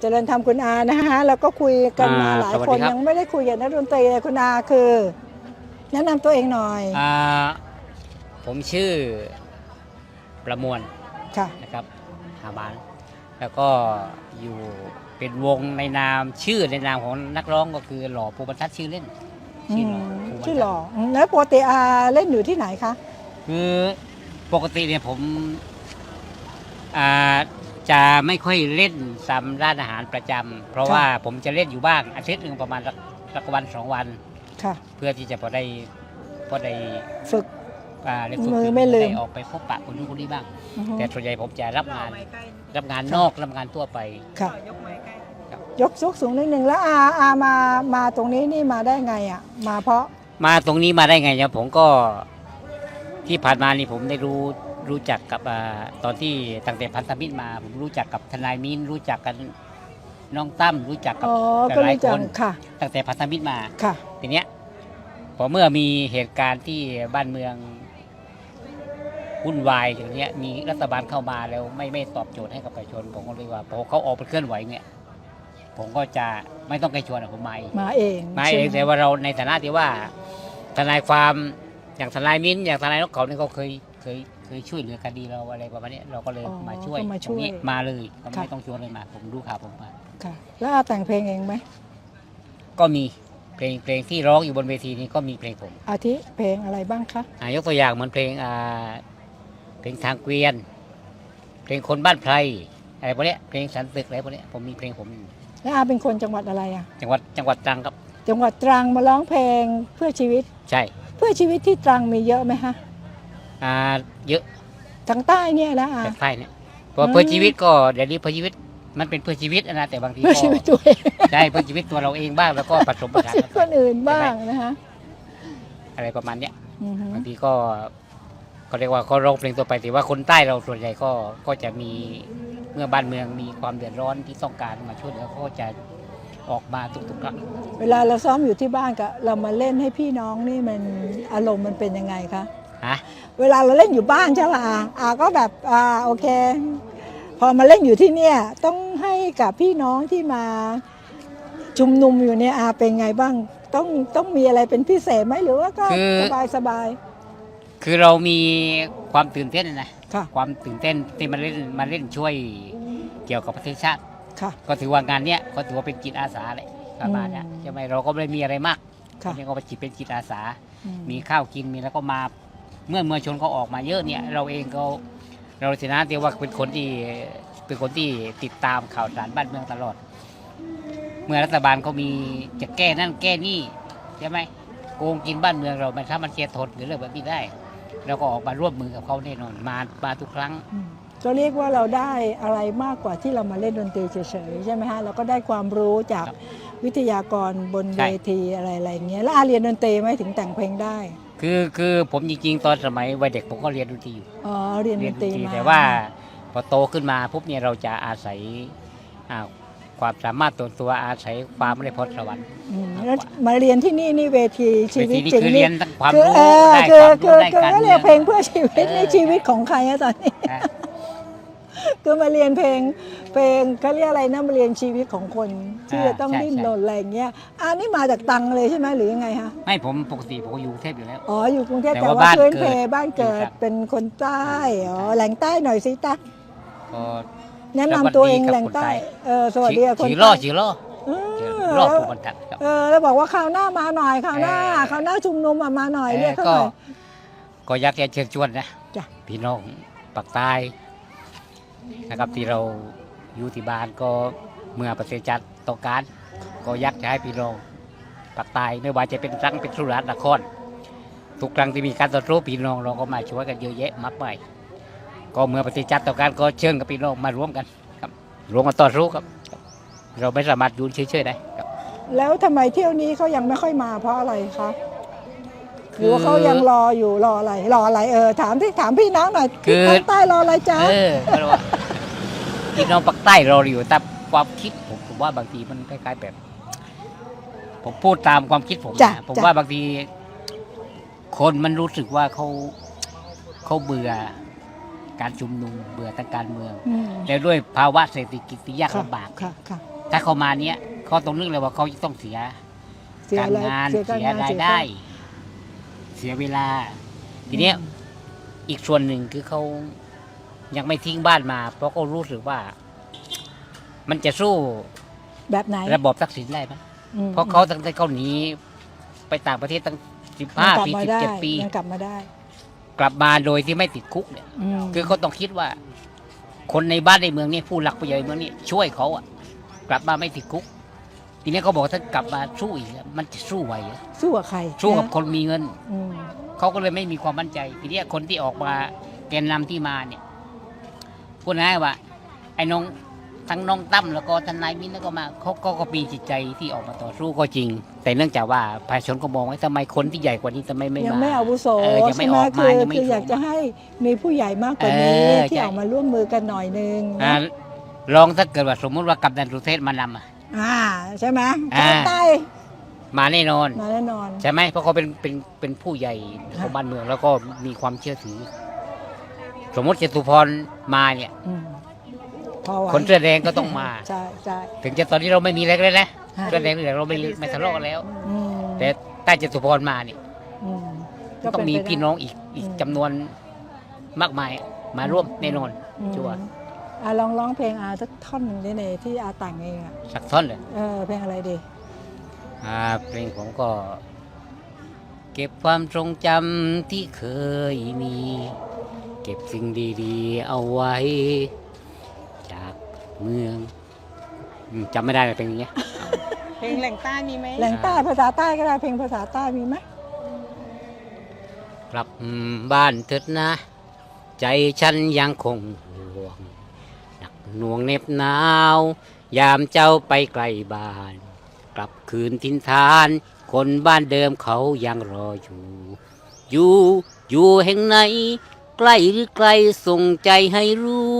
เจริญธรรมคุณอานะคะแล้วก็คุยกันมาอ่าหลายสวัสคดีนครับ ยังไม่ได้คุยกับนักดนตรีเลยคุณอาคือ แนะนำตัวเองหน่อยอ่าผมชื่อประมวลค่ะ นะครับหาบานแล้วก็อยู่เป็นวงในนามชื่อในนามของนักร้องก็คือหล่อปูบรรทัดชื่อเล่นอืชื่อหล่อมปูบรรทัดชื่อหล่ออืมแล้วปกติอาเล่นอยู่ที่ไหนคะคือปกติเนี่ยผมอ่า จะไม่ค่อยเล่นซ้ำร้านอาหารประจำเพราะว่าผมจะเล่นอยู่บ้างอาทิตย์หนึ่งประมาณสักสักวันสองวัน ค่ะ เพื่อที่จะพอได้พอได้ฝึก อ่าได้ฝึกมือไม่ลืม ด้ออกไปพบปะคนนู้นคนนี้บ้าง อือฮึแต่ส่วนใหญ่ผมจะรับงานรับงานนอกรับงานทั่วไป ค่ะ ยกยกสูงนิดนึงแล้วอาอามามาตรงนี้นี่มาได้ไงอะ มาเพราะมาตรงนี้มาได้ไงเนี่ยผมก็ที่ผ่านมานี่ผมได้รู้ รู้จักกับอาตอนที่ตั้งแต่พันธมิตรมา ผมรู้จักกับทนายมิ้นรู้จักกันน้องตั้มรู้จักกับอ๋อหก็ลายรู้ๆจัคกนค่ะตั้งแต่พันธมิตรมา ค่ะ ทีเนี้ยพอเมื่อมีเหตุการณ์ที่บ้านเมืองวุ่นวายอย่างเนี้ยมีรัฐบาลเข้ามาแล้วไม่ไม่ตอบโจทย์ให้กับประชาชนผมก็เลยว่าพอเขาออกไปเคลื่อนไหวเนี่ยผมก็จะไม่ต้องไปชวนอะผมมาเองมาเองมาเองใช่ไหแต่ว่าเราในฐานะที่ว่าทนายความอย่างทนายมิ้นอย่างทนายนกเขาเนี่ยเขาเคยเคยเค ยช่วยเหลือคดีเราอะไรประมาณเนี้ยเราก็เลยอ๋อมาช่วยก็มาช่วยตรงนี้มาเลยก็ค่ะ ไม่ต้องชวนเลยมา ผมรู้ข่าวผมมา ค่ะ แล้วอาแต่งเพลงเองไหมก็มีเพลงเพลงที่ร้องอยู่บนเวทีนี้ก็มีเพลงผมอาทิเพลงอะไรบ้างคะอ่ายกตัวอย่างเหมือนเพลงอ่าเพลงทางเกวียน เพลงคนบ้านไพรอะไรพวกเนี้ยเพลงสันตึกอะไรพวกเนี้ยผมมีเพลงผมอยู่แล้วอาเป็นคนจังหวัดอะไรอะ จังหวัดจังหวัดตรังครับจังหวัดตรังมาร้องเพลงเพื่อชีวิต ใช่ เพื่อชีวิตที่ตรังมีเยอะไหมฮะ อ่าเยอะทางใต้เนี่ยนะอาจากใต้เนี่ยเพราะเพื่อชีวิตก็เดี๋ยวนี้เพื่อชีวิตมันเป็นเพื่อชีวิตนะแต่บางทีเพื่อก็ชีวิตตัวเองใช่เพื่อชีวิตตัวเราเองบ้างแล้วก็ผสมผเพื่อสานชีวิตคนอื่นบ้างนะคะอะไรประมาณเนี้ยอือฮึบางทีก็ก็เรียกว่าก็ร้องเพลงตัวไปแต่ว่าคนใต้เราส่วนใหญ่ก็ก็จะมีเมื่อบ้านเมืองมีความเดือดร้อนที่ต้องการมาช่วยเหลือก็จะออกมาทุกๆครั้ง เวลาเราซ้อมอยู่ที่บ้านกับเรามาเล่นให้พี่น้องนี่มันอารมณ์มันเป็นยังไงคะ ฮะ เวลาเราเล่นอยู่บ้านใช่ป่ะอาอาก็แบบอ่าโอเค พอมาเล่นอยู่ที่เนี่ยต้องให้กับพี่น้องที่มาชุมนุมอยู่เนี่ยอาเป็นไงบ้าง ต้องต้องมีอะไรเป็นพิเศษไหมหรือว่าก็สบายสบาย คือเรามีความตื่นเต้นนะค่ะ ความตื่นเต้นที่มาเล่นมาเล่นช่วยเกี่ยวกับประเทศชาติ ค่ะ ก็ถือว่างานเนี้ยก็ถือว่าเป็นจิตอาสาเลยประมาณเนี้ยอืมใช่ไหมเราก็ไม่ได้มีอะไรมากค่ะ นี่ก็เป็นจิตเป็นจิตอาสา อืมีข้าวกินมีแล้วก็มา เมื่อเมื่อชนเขาออกมาเยอะเนี่ยเราเองก็เราชนะที่ว่าเป็นคนที่เป็นคนที่ติดตามข่าวสารบ้านเมืองตลอด เมื่อรัฐบาลเขามีจะแก้นั่นแก้นี่ใช่ไหมโกงกินบ้านเมืองเรามันถ้ามันเสียทนหรือเรื่องแบบนี้ได้เราก็ออกมาร่วมมือกับเขาแน่นอนมามาทุกครั้งอืมก็เรียกว่าเราได้อะไรมากกว่าที่เรามาเล่นดนตรีเฉยๆใช่ไหมฮะเราก็ได้ความรู้จากครับวิทยากรบนใช่เวทีอะไรอะไรอย่างเงี้ยแล้วอาเรียนดนตรีไหมถึงแต่งเพลงได้ คือคือผมจริงๆ ตอนสมัยวัยเด็กผมก็เรียนดนตรีอยู่อ๋อเรียนดเรียนนดตนรีตรีมาแต่ว่าพอโตขึ้นมาปุ๊บเนี่ยเราจะอาศัยอ่าความสามารถตัวตัวอาศัยความไม่ได้พรสวรรค์อืมแล้วมาเรียนที่นี่นี่เวทีชีเววิทีตนี้จริงคือนี่เรียนทั้งความคือรู้เออได้คืคอวามคืรู้อได้คือการก็เมืเรียอกงเพลงเพื่อชีวิตเออนี่ชีวิตของใครอะตอนนี้ นะคือมาเรียนเพลง เพลงเขาเรียกอะไรนะมาเรียนชีวิตของคนที่จะต้องใช่ดิ้นใช่รนอะไรอย่างเงี้ยอันนี้มาจากตังเลยใช่ไหมหรือยังไงฮะไม่ผมปกติผมก็อยู่กรุงเทพอยู่แล้ว อ๋ออยู่กรุงเทพแต่แต่ว่าว่าบ้านพื้นเกิเพดบ้านเกิดอยู่ครับเป็นคนใต้อ๋อใช่แหล่งใต้หน่อยสิตักก็แนะนำตัวเองสวัสดีครับแหล่งใต้คนใต้เออสวัสดีค่ะคนฉีล่อใต้ฉีล่อเอฉีอล่อแล้วผู้บรรทัดครับเออแล้วบอกว่าคราวหน้ามาหน่อยคราวหน้าเออคราวหน้าชุมนุมอะมาหน่อยเอ่อเรียกเขาก็หน่อยก็อยากจะเชิญชวนนะจ้ะพี่น้องปากใต้ นะครับที่เราอยู่ที่บ้านก็เมื่อประเทศจัดต้องการก็ยากจะให้พี่น้องปากใต้ไม่ว่าจะเป็นรังเป็นสุราษฎร์นครทุกครั้งที่มีการต่อสู้พี่น้องเราก็มาช่วยกันเยอะแยะมากมายก็เมื่อประเทศจัดต้องการก็เชิญกับพี่น้องมาร่วมกันครับร่วมกันต่อสู้ครับ เราไม่สามารถยืนเฉยๆได้ครับ แล้วทำไมเที่ยวนี้เขายังไม่ค่อยมาเพราะอะไรคะ หรือว่าคือเขายังรออยู่รออะไร รออะไรเออถามที่ถามพี่น้องหน่อยคืที่อภาคใต้รออะไรจ๊ะเออก็เลยว่าพี่น้องปากใต้รออยู่แต่ความคิดผมผมว่าบางทีมันคล้ายๆแบบ ผมพูดตามความคิดผมจ้ะนะผมจ้ะว่าบางที คนมันรู้สึกว่าเขาเขาเบื่อการชุมนุมเบื่อทางการเมืองอืมแล้วด้วยภาวะเศรษฐกิจที่ยากค่ะลำบากค่ะค่ะถ้าเขามาเนี้ยเขาต้องนึกเลยว่าเขาจะต้องเสียเสียการอะไรงานเสียการเสียงานรายเสียได้เสียเวลา ทีเนี้ยอีกส่วนหนึ่งคือเขายังไม่ทิ้งบ้านมา เพราะเขารู้สึกว่า มันจะสู้แบบไหนระบอบทักษิณได้ไหมอืมเพราะเขาตั้งแต่เขาหนีไปต่างประเทศตั้งสิบยัห้างกลับปีมาสิบได้เจ็ดปี ยังกลับมาได้กลับมาโดยที่ไม่ติดคุกเนี่ยมคือเขาต้องคิดว่า คนในบ้านในเมืองนี่ผู้หลักผู้ใหญ่เมืองนี่ช่วยเขาอะกลับมาไม่ติดคุก ทีนี้เขาบอกถ้ากลับมาสู้อีกอะมันจะสู้ไหวเหรอสู้กับใครสู้กับนะคนมีเงินอืมเขาก็เลยไม่มีความมั่นใจ ทีนี้คนที่ออกมาแกนนำที่มาเนี่ยพูดง่ายๆว่าไอ้น้องทั้งน้องตั้มแล้วก็ทนายมิ้นท์แล้วก็มาเขาก็ก็มีจิตใจที่ออกมาต่อสู้ก็จริง แต่เนื่องจากว่าประชาชนก็มองว่าทำไมคนที่ใหญ่กว่านี้ทำไมไม่ยังมาไม่อาวุโสเออยังไม่ใช่ไหมออกมาคือยังไม่คืออยากถูกจะให้มีผู้ใหญ่มากกว่านี้เออที่ใช่ออกมาร่วมมือกันหน่อยนึงอ่านะลองถ้าเกิดว่าสมมติว่ากำนันสุเทพมานำอะ อ่าใช่ไหมอ่าใต้มาแน่นอน มาแน่นอน ใช่ไหมเพราะเขาเป็นเป็นเป็นผู้ใหญ่ขค่ะองบ้านเมืองแล้วก็มีความเชื่อถือ สมมติจตุพรมาเนี่ย อืมพอไหวคนเสื้อแดงก็ต้องมา ใช่ใช่ ถึงจะตอนนี้เราไม่มีแล้วเลยนะค่ะเสื้อแดงเหลืองเราไม่ไม่ทะเลาะกันแล้ว อืมแต่ใต้จตุพรมาเนี่ยอืมต้องมีเป็ไปได้ พี่น้องอีกอีกอืม จำนวนมากมายมาร่วมแน่นอน อืมชัวร์ อะลองร้องเพลงอาสักท่อนหนึ่งได้เลยที่อาแต่งเองอะสักท่อนเลยเออเพลงอะไรดีอ่าเพลงผมก็ เก็บความทรงจำที่เคยมี เก็บสิ่งดีๆ เอาไว้ จากเมืองอืมจำไม่ได้เลยเป็นอย่างเงี้ยเพลงแหล่งใต้มีไหมแหล่งใต้ภาษาใต้ก็ได้เพลงภาษาใต้มีไหมกลับบ้านเถิดนะ ใจฉันยังคงห่วง หน่วงเหน็บหนาว ยามเจ้าไปไกลบ้าน กลับคืนทินทาน คนบ้านเดิมเขายังรออยู่ อยู่อยู่แห่งไหน ใกล้หรือไกลส่งใจให้รู้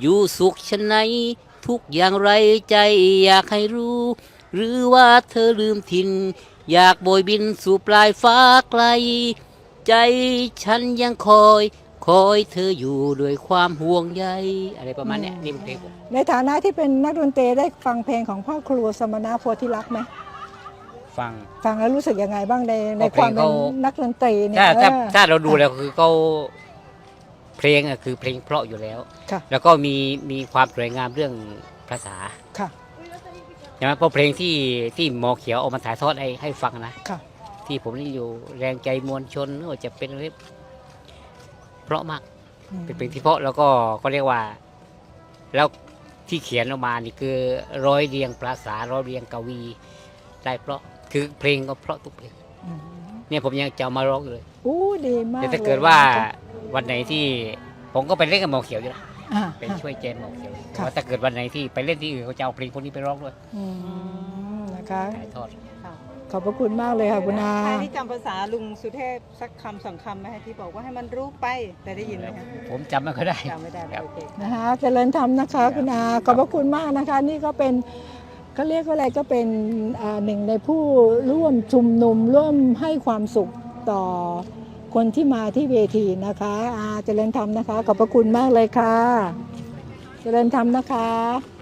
อยู่สุขชะไหน ทุกอย่างไรใจอยากให้รู้ หรือว่าเธอลืมถิ่นอยากโบยบินสู่ปลายฟ้าไกล ใจฉันยังคอย คอยเธออยู่ด้วยความห่วงใยอะไรประมาณเนี้ยนี่เป็นเพลงผมในฐานะที่เป็นนักดนตรีได้ฟังเพลงของพ่อครัวสมณะโพธิลักษณ์ไหมฟังฟังแล้วรู้สึกยังไงบ้างในในก็เพคลวามงเป็นเขานักดนตรีเนี่ยถ้าถ้าเออถ้าเราดูแล้วคือเขาเพลงอะคือเพลงเพราะอยู่แล้วค่ะแล้วก็มีมีความสวยงามเรื่องภาษาค่ะใช่ไหมเพราะเพลงที่ที่หมอเขียวเอามาถ่ายทอดให้ให้ฟังนะค่ะที่ผมนี่อยู่แรงใจมวลชนหรือว่าจะเป็นอะไร เพราะมากอืมเป็นเพลงที่เพราะแล้วก็ก็เรียกว่า แล้วที่เขียนออกมานี่คือร้อยเรียงภาษาร้อยเรียงกวีได้เพราะคือเพลงก็เพราะทุกเพลงอืมเนี่ยผมยังจะเอามาร้องอยู่เลยอู้ดีมากแต่ถ้าลยเกิดว่าค่ะวันไหนที่ผมก็ไปเล่นกับหมอเขียวอยู่นะอ่าเป็นช่วยเจนหมอเขียวค่ะว่าถ้าเกิดวันไหนที่ไปเล่นที่อื่นเขาจะเอาเพลงพวกนี้ไปร้องด้วยอืมนะคะถ่ายทอดข อบพระคุณมากเลยค่ะคุณอาใครที่จำภาษาลุงสุเทพสักคำสองคำไหมคะที่บอกว่าให้มันรู้ไปแต่ได้ยินไหมคะผมจำไม่ค่อยได้จำไม่ได้ครับ โอเคนะคะเจริญธรรมนะคะ คุณอาขอบพระคุณมากนะคะ นี่ก็เป็นเขาเรียกว่าอะไรก็เป็นอ่าหนึ่งในผู้ร่วมชุมนุมร่วมให้ความสุขต่อคนที่มาที่เวทีนะคะอาเจริญธรรมนะคะขอบพระคุณมากเลยค่ะ เจริญธรรมนะคะ